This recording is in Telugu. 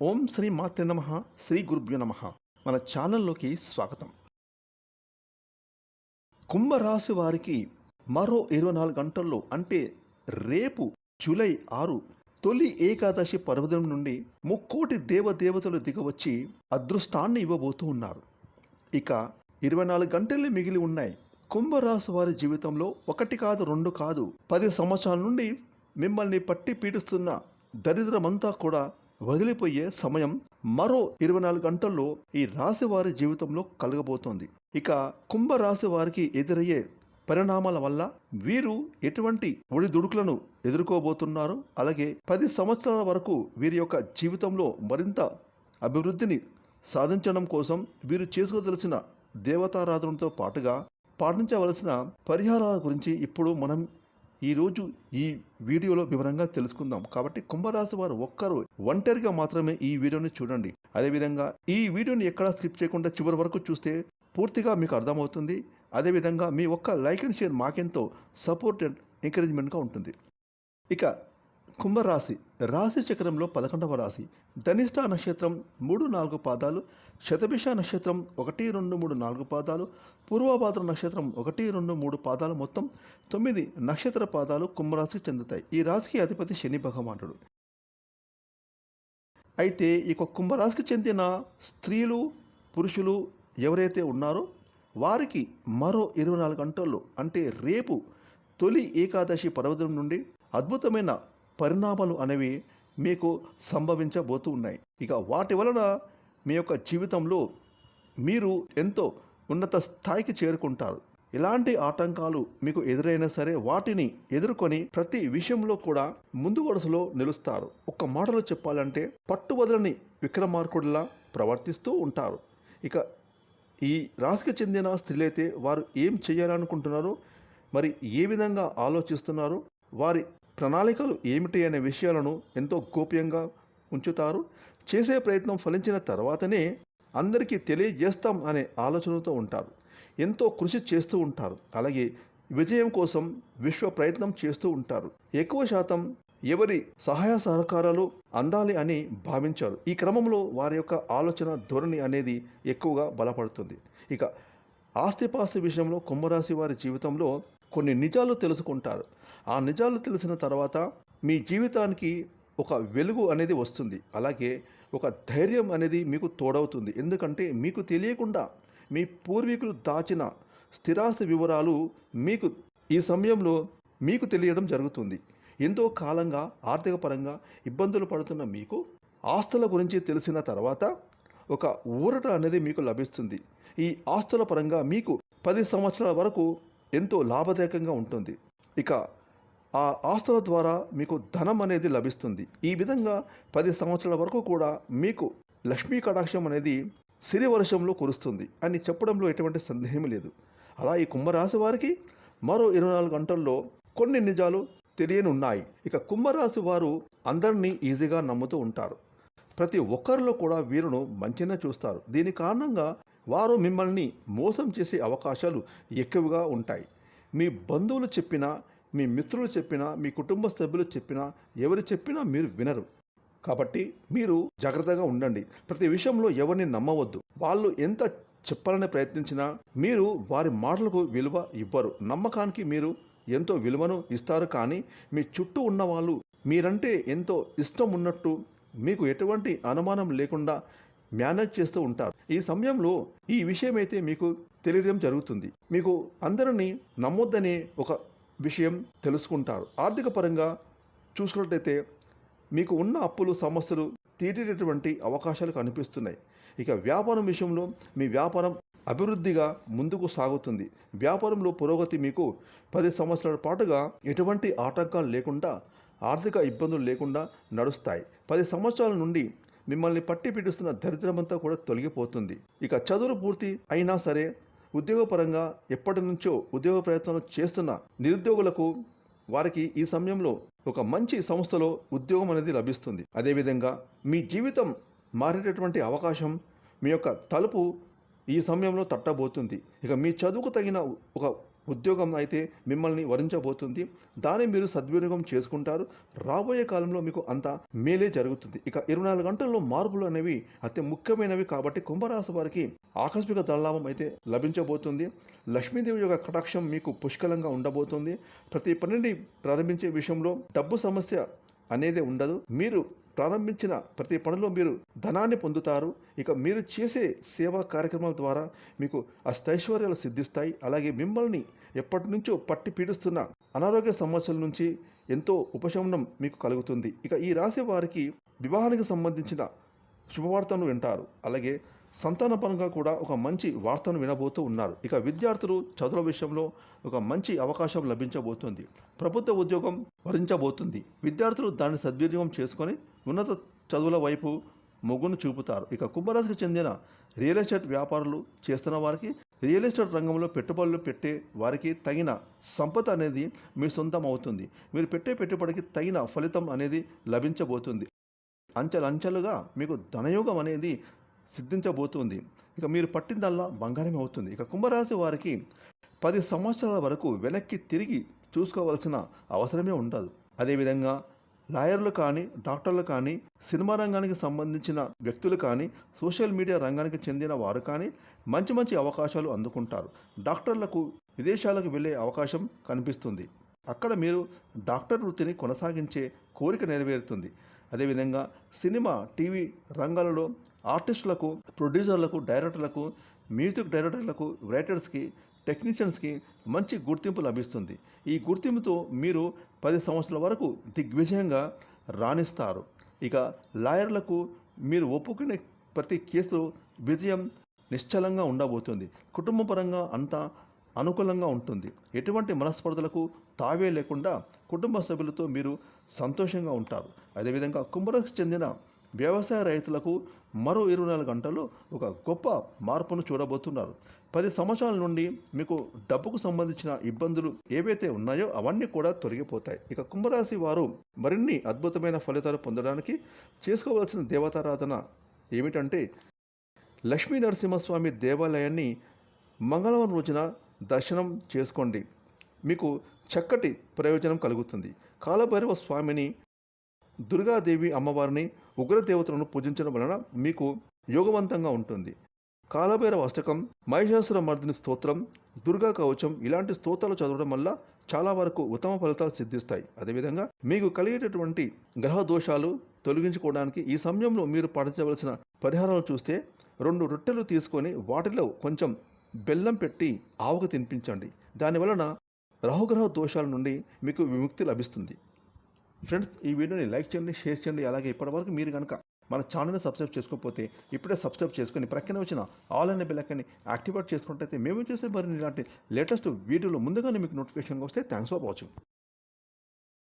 ఓం శ్రీ మాతృ నమ శ్రీ గురుభ్యో నమ. మన ఛానల్లోకి స్వాగతం. కుంభరాశి వారికి మరో ఇరవై నాలుగు గంటల్లో అంటే రేపు జూలై ఆరు తొలి ఏకాదశి పర్వదినం నుండి ముక్కోటి దేవదేవతలు దిగవచ్చి అదృష్టాన్ని ఇవ్వబోతూ ఉన్నారు. ఇక ఇరవై నాలుగు గంటలే మిగిలి ఉన్నాయి. కుంభరాశి వారి జీవితంలో ఒకటి కాదు రెండు కాదు పది సంవత్సరాల నుండి మిమ్మల్ని పట్టి పీడిస్తున్న దరిద్రమంతా కూడా వదిలిపోయే సమయం మరో ఇరవై నాలుగు గంటల్లో ఈ రాశి వారి జీవితంలో కలగబోతోంది. ఇక కుంభరాశి వారికి ఎదురయ్యే పరిణామాల వల్ల వీరు ఎటువంటి ఒడిదుడుకులను ఎదుర్కోబోతున్నారు అలాగే పది సంవత్సరాల వరకు వీరి యొక్క జీవితంలో మరింత అభివృద్ధిని సాధించడం కోసం వీరు చేసుకోదలసిన దేవతారాధనతో పాటుగా పాటించవలసిన పరిహారాల గురించి ఇప్పుడు మనం ఈరోజు ఈ వీడియోలో వివరంగా తెలుసుకుందాం. కాబట్టి కుంభరాశి వారు ఒక్కరు ఒంటరిగా మాత్రమే ఈ వీడియోని చూడండి. అదేవిధంగా ఈ వీడియోని ఎక్కడా స్కిప్ చేయకుండా చివరి వరకు చూస్తే పూర్తిగా మీకు అర్థమవుతుంది. అదేవిధంగా మీ ఒక్క లైక్ అండ్ షేర్ మాకెంతో సపోర్ట్ అండ్ ఎంకరేజ్మెంట్గా ఉంటుంది. ఇక కుంభరాశి రాశి చక్రంలో పదకొండవ రాశి. ధనిష్ట నక్షత్రం మూడు నాలుగు పాదాలు శతభిష నక్షత్రం ఒకటి రెండు మూడు నాలుగు పాదాలు పూర్వభాద్ర నక్షత్రం ఒకటి రెండు మూడు పాదాలు మొత్తం తొమ్మిది నక్షత్ర పాదాలు కుంభరాశికి చెందుతాయి. ఈ రాశికి అధిపతి శని భగవానుడు. అయితే ఈ కుంభరాశికి చెందిన స్త్రీలు పురుషులు ఎవరైతే ఉన్నారో వారికి మరో ఇరవై నాలుగు గంటల్లో అంటే రేపు తొలి ఏకాదశి పర్వదినం నుండి అద్భుతమైన పరిణామాలు అనేవి మీకు సంభవించబోతూ ఉన్నాయి. ఇక వాటి వలన మీ యొక్క జీవితంలో మీరు ఎంతో ఉన్నత స్థాయికి చేరుకుంటారు. ఎలాంటి ఆటంకాలు మీకు ఎదురైనా సరే వాటిని ఎదుర్కొని ప్రతి విషయంలో కూడా ముందు వరుసలో నిలుస్తారు. ఒక్క మాటలో చెప్పాలంటే పట్టువదలని విక్రమార్కుడిలా ప్రవర్తిస్తూ ఉంటారు. ఇక ఈ రాశికి చెందిన స్త్రీలైతే వారు ఏం చేయాలనుకుంటున్నారో మరి ఏ విధంగా ఆలోచిస్తున్నారు వారి ప్రణాళికలు ఏమిటి అనే విషయాలను ఎంతో గోప్యంగా ఉంచుతారు. చేసే ప్రయత్నం ఫలించిన తర్వాతనే అందరికీ తెలియజేస్తాం అనే ఆలోచనతో ఉంటారు. ఎంతో కృషి చేస్తూ ఉంటారు. అలాగే విజయం కోసం విశ్వ ప్రయత్నం చేస్తూ ఉంటారు. ఎక్కువ శాతం ఎవరి సహాయ సహకారాలు అందాలి అని భావించారు. ఈ క్రమంలో వారి యొక్క ఆలోచన ధోరణి అనేది ఎక్కువగా బలపడుతుంది. ఇక ఆస్తిపాస్తి విషయంలో కుంభరాశి వారి జీవితంలో కొన్ని నిజాలు తెలుసుకుంటారు. ఆ నిజాలు తెలిసిన తర్వాత మీ జీవితానికి ఒక వెలుగు అనేది వస్తుంది. అలాగే ఒక ధైర్యం అనేది మీకు తోడవుతుంది. ఎందుకంటే మీకు తెలియకుండా మీ పూర్వీకులు దాచిన స్థిరాస్తి వివరాలు మీకు ఈ సమయంలో మీకు తెలియడం జరుగుతుంది. ఎంతో కాలంగా ఆర్థిక పరంగా ఇబ్బందులు పడుతున్న మీకు ఆస్తుల గురించి తెలిసిన తర్వాత ఒక ఊరట అనేది మీకు లభిస్తుంది. ఈ ఆస్తుల పరంగా మీకు పది సంవత్సరాల వరకు ఎంతో లాభదాయకంగా ఉంటుంది. ఇక ఆ ఆస్తుల ద్వారా మీకు ధనం అనేది లభిస్తుంది. ఈ విధంగా పది సంవత్సరాల వరకు కూడా మీకు లక్ష్మీ కటాక్షం అనేది సిరి వర్షంలో కురుస్తుంది అని చెప్పడంలో ఎటువంటి సందేహం లేదు. అలా ఈ కుంభరాశి వారికి మరో ఇరవై నాలుగు గంటల్లో కొన్ని నిజాలు తెలియని ఉన్నాయి ఇక కుంభరాశి వారు అందరినీ ఈజీగా నమ్ముతూ ఉంటారు. ప్రతి ఒక్కరిలో కూడా వీరును మంచిగా చూస్తారు. దీని కారణంగా వారు మిమ్మల్ని మోసం చేసే అవకాశాలు ఎక్కువగా ఉంటాయి. మీ బంధువులు చెప్పినా మీ మిత్రులు చెప్పినా మీ కుటుంబ సభ్యులు చెప్పినా ఎవరు చెప్పినా మీరు వినరు. కాబట్టి మీరు జాగ్రత్తగా ఉండండి. ప్రతి విషయంలో ఎవరిని నమ్మవద్దు. వాళ్ళు ఎంత చెప్పాలని ప్రయత్నించినా మీరు వారి మాటలకు విలువ ఇవ్వరు. నమ్మకానికి మీరు ఎంతో విలువను ఇస్తారు కానీ మీ చుట్టూ ఉన్న వాళ్ళు మీరంటే ఎంతో ఇష్టం ఉన్నట్టు మీకు ఎటువంటి అనుమానం లేకుండా మేనేజ్ చేస్తూ ఉంటారు. ఈ సమయంలో ఈ విషయం అయితే మీకు తెలియడం జరుగుతుంది. మీకు అందరినీ నమ్మొద్దనే ఒక విషయం తెలుసుకుంటారు. ఆర్థిక పరంగా చూసుకున్నట్లయితే మీకు ఉన్న అప్పులు సమస్యలు తీరేటటువంటి అవకాశాలు కనిపిస్తున్నాయి. ఇక వ్యాపారం విషయంలో మీ వ్యాపారం అభివృద్ధిగా ముందుకు సాగుతుంది. వ్యాపారంలో పురోగతి మీకు పది సంవత్సరాల పాటుగా ఎటువంటి ఆటంకాలు లేకుండా ఆర్థిక ఇబ్బందులు లేకుండా నడుస్తాయి. పది సంవత్సరాల నుండి మిమ్మల్ని పట్టి పీడిస్తున్న దరిద్రమంతా కూడా తొలగిపోతుంది. ఇక చదువులు పూర్తి అయినా సరే ఉద్యోగపరంగా ఎప్పటి నుంచో ఉద్యోగ ప్రయత్నం చేస్తున్న నిరుద్యోగులకు వారికి ఈ సమయంలో ఒక మంచి సంస్థలో ఉద్యోగం అనేది లభిస్తుంది. అదేవిధంగా మీ జీవితం మారేటటువంటి అవకాశం మీ యొక్క తలుపు ఈ సమయంలో తట్టబోతుంది. ఇక మీ చదువుకు తగిన ఒక ఉద్యోగం అయితే మిమ్మల్ని వరించబోతుంది. దాన్ని మీరు సద్వినియోగం చేసుకుంటారు. రాబోయే కాలంలో మీకు అంత మేలే జరుగుతుంది. ఇక ఇరవై నాలుగు గంటల్లో మార్పులు అనేవి అతి ముఖ్యమైనవి కాబట్టి కుంభరాశి వారికి ఆకస్మిక ధనలాభం అయితే లభించబోతుంది. లక్ష్మీదేవి యొక్క కటాక్షం మీకు పుష్కలంగా ఉండబోతుంది. ప్రతి పనిని ప్రారంభించే విషయంలో డబ్బు సమస్య అనేది ఉండదు. మీరు ప్రారంభించిన ప్రతి పనిలో మీరు ధనాన్ని పొందుతారు. ఇక మీరు చేసే సేవా కార్యక్రమాల ద్వారా మీకు అష్టైశ్వర్యాలు సిద్ధిస్తాయి. అలాగే మిమ్మల్ని ఎప్పటి నుంచో పట్టి పీడిస్తున్న అనారోగ్య సమస్యల నుంచి ఎంతో ఉపశమనం మీకు కలుగుతుంది. ఇక ఈ రాశి వారికి వివాహానికి సంబంధించిన శుభవార్తను వింటారు. అలాగే సంతానపరంగా కూడా ఒక మంచి వార్తను వినబోతూ ఉన్నారు. ఇక విద్యార్థులు చదువుల విషయంలో ఒక మంచి అవకాశం లభించబోతుంది. ప్రభుత్వ ఉద్యోగం వరించబోతుంది. విద్యార్థులు దాన్ని సద్వినియోగం చేసుకొని ఉన్నత చదువుల వైపు మొగ్గును చూపుతారు. ఇక కుంభరాశికి చెందిన రియల్ ఎస్టేట్ వ్యాపారులు చేస్తున్న వారికి రియల్ ఎస్టేట్ రంగంలో పెట్టుబడులు పెట్టే వారికి తగిన సంపద అనేది మీ సొంతం అవుతుంది. మీరు పెట్టే పెట్టుబడికి తగిన ఫలితం అనేది లభించబోతుంది. అంచెలంచెలుగా మీకు ధనయోగం అనేది సిద్ధించబోతుంది. ఇక మీరు పట్టిందల్లా బంగారమే అవుతుంది. ఇక కుంభరాశి వారికి పది సంవత్సరాల వరకు వెనక్కి తిరిగి చూసుకోవాల్సిన అవసరమే ఉండదు. అదేవిధంగా లాయర్లు కానీ డాక్టర్లు కానీ సినిమా రంగానికి సంబంధించిన వ్యక్తులు కానీ సోషల్ మీడియా రంగానికి చెందిన వారు కానీ మంచి మంచి అవకాశాలు అందుకుంటారు. డాక్టర్లకు విదేశాలకు వెళ్ళే అవకాశం కనిపిస్తుంది. అక్కడ మీరు డాక్టర్ వృత్తిని కొనసాగించే కోరిక నెరవేరుతుంది. అదేవిధంగా సినిమా టీవీ రంగాలలో ఆర్టిస్టులకు ప్రొడ్యూసర్లకు డైరెక్టర్లకు మ్యూజిక్ డైరెక్టర్లకు రైటర్స్కి టెక్నీషియన్స్కి మంచి గుర్తింపు లభిస్తుంది. ఈ గుర్తింపుతో మీరు పది సంవత్సరాల వరకు దిగ్విజయంగా రాణిస్తారు. ఇక లాయర్లకు మీరు ఒప్పుకునే ప్రతి కేసులో విజయం నిశ్చలంగా ఉండబోతుంది. కుటుంబపరంగా అంతా అనుకూలంగా ఉంటుంది. ఎటువంటి మనస్పర్ధలకు తావే లేకుండా కుటుంబ సభ్యులతో మీరు సంతోషంగా ఉంటారు. అదేవిధంగా కుంభరాశికి చెందిన వ్యవసాయ రైతులకు మరో ఇరవై నాలుగు గంటలు ఒక గొప్ప మార్పును చూడబోతున్నారు. పది సంవత్సరాల నుండి మీకు డబ్బుకు సంబంధించిన ఇబ్బందులు ఏవైతే ఉన్నాయో అవన్నీ కూడా తొలగిపోతాయి. ఇక కుంభరాశి వారు మరిన్ని అద్భుతమైన ఫలితాలు పొందడానికి చేసుకోవాల్సిన దేవతారాధన ఏమిటంటే లక్ష్మీ నరసింహస్వామి దేవాలయాన్ని మంగళవారం రోజున దర్శనం చేసుకోండి. మీకు చక్కటి ప్రయోజనం కలుగుతుంది. కాలభైరవ స్వామిని దుర్గాదేవి అమ్మవారిని ఉగ్రదేవతలను పూజించడం వలన మీకు యోగవంతంగా ఉంటుంది. కాలభైరవ అష్టకం మహిషాసుర మర్దిని స్తోత్రం దుర్గా కవచం ఇలాంటి స్తోత్రాలు చదవడం వల్ల చాలా వరకు ఉత్తమ ఫలితాలు సిద్ధిస్తాయి. అదేవిధంగా మీకు కలిగేటటువంటి గ్రహ దోషాలు తొలగించుకోవడానికి ఈ సమయంలో మీరు పాటించవలసిన పరిహారాలు చూస్తే రెండు రొట్టెలు తీసుకొని వాటిలో కొంచెం బెల్లం పెట్టి ఆవుకు తినిపించండి. దానివలన రాహుగ్రహ దోషాల నుండి మీకు విముక్తి లభిస్తుంది. ఫ్రెండ్స్ ఈ వీడియోని లైక్ చేయండి షేర్ చేయండి. అలాగే ఇప్పటివరకు మీరు కనుక మన ఛానల్ని సబ్స్క్రైబ్ చేసుకోకపోతే ఇప్పుడే సబ్స్క్రైబ్ చేసుకొని ప్రక్కన వచ్చిన ఆల్ అనే బిల్లకని యాక్టివేట్ చేసుకుంటే మేము చేసే మరి ఇలాంటి లేటెస్ట్ వీడియోలు ముందుగానే మీకు నోటిఫికేషన్ వస్తే థ్యాంక్స్ ఫర్ వాచింగ్